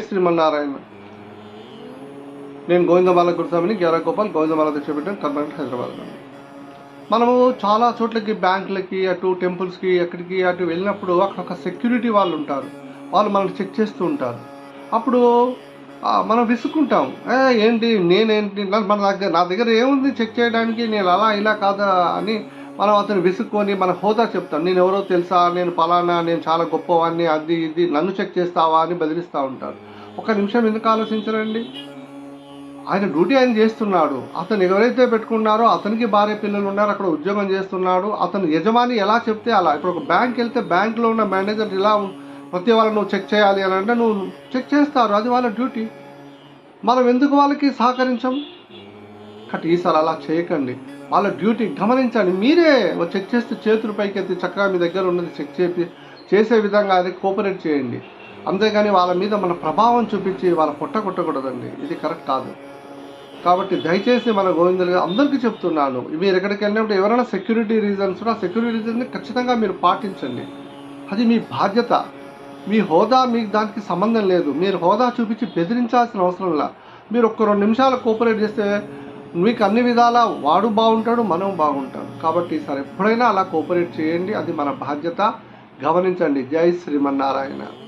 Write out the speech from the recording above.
శ్రీమన్నారాయణ. నేను గోవిందమాల గురుస్వామిని గ్యారా గోపాల్ గోవిందమాల దీక్ష పెట్టాను కర్ణాటక హైదరాబాద్ మనము చాలా చోట్లకి బ్యాంకులకి అటు టెంపుల్స్కి ఎక్కడికి అటు వెళ్ళినప్పుడు అక్కడ ఒక సెక్యూరిటీ వాళ్ళు ఉంటారు. వాళ్ళు మనల్ని చెక్ చేస్తూ ఉంటారు. అప్పుడు మనం విసుక్కుంటాం. ఏంటి నేనేంటి మన దగ్గర నా దగ్గర ఏముంది చెక్ చేయడానికి? నేను అలా ఇలా కాదా అని మనం అతను విసుక్కొని మన హోదా చెప్తాం నేను ఎవరో తెలుసా? నేను పలానా నేను చాలా గొప్పవాడిని అది ఇది నన్ను చెక్ చేస్తావా అని బెదిరిస్తూ ఉంటాడు. ఒక నిమిషం ఎందుకు ఆలోచించరండి? ఆయన డ్యూటీ ఆయన చేస్తున్నాడు. అతను ఎవరైతే పెట్టుకున్నారో అతనికి భార్య పిల్లలు ఉన్నారు అక్కడ ఉద్యోగం చేస్తున్నాడు. అతను యజమాని ఎలా చెప్తే అలా. ఇప్పుడు ఒక బ్యాంక్ వెళ్తే బ్యాంక్లో ఉన్న మేనేజర్ ఇలా ప్రతి వాళ్ళని నువ్వు చెక్ చేయాలి అని అంటే నువ్వు చెక్ చేస్తారు. అది వాళ్ళ డ్యూటీ. మనం ఎందుకు వాళ్ళకి సహకరించాం కాబట్టి ఈసారి అలా చేయకండి. వాళ్ళ డ్యూటీ గమనించండి మీరే చెక్ చేస్తే చేతులు పైకి ఎత్తి చక్కగా మీ దగ్గర ఉన్నది చెక్ చేపి చేసే విధంగా అది కోఆపరేట్ చేయండి. అంతేగాని వాళ్ళ మీద మన ప్రభావం చూపించి వాళ్ళ పొట్ట కొట్టకూడదండి. ఇది కరెక్ట్ కాదు. కాబట్టి దయచేసి మన గోవిందులు గారు అందరికీ చెప్తున్నాను. మీరు ఎక్కడికి వెళ్ళినప్పుడు ఎవరైనా సెక్యూరిటీ రీజన్స్ ఆ సెక్యూరిటీ రీజన్ని ఖచ్చితంగా మీరు పాటించండి. అది మీ బాధ్యత. మీ హోదా మీకు దానికి సంబంధం లేదు. మీరు హోదా చూపించి బెదిరించాల్సిన అవసరం లేదు మీరు ఒక్క రెండు నిమిషాలు కోఆపరేట్ చేస్తే మీకు అన్ని విధాలా వాడు బాగుంటాడు మనం బాగుంటాం. కాబట్టి ఈసారి ఎప్పుడైనా అలా కోఆపరేట్ చేయండి అది మన బాధ్యత. గమనించండి. జై శ్రీమన్నారాయణ.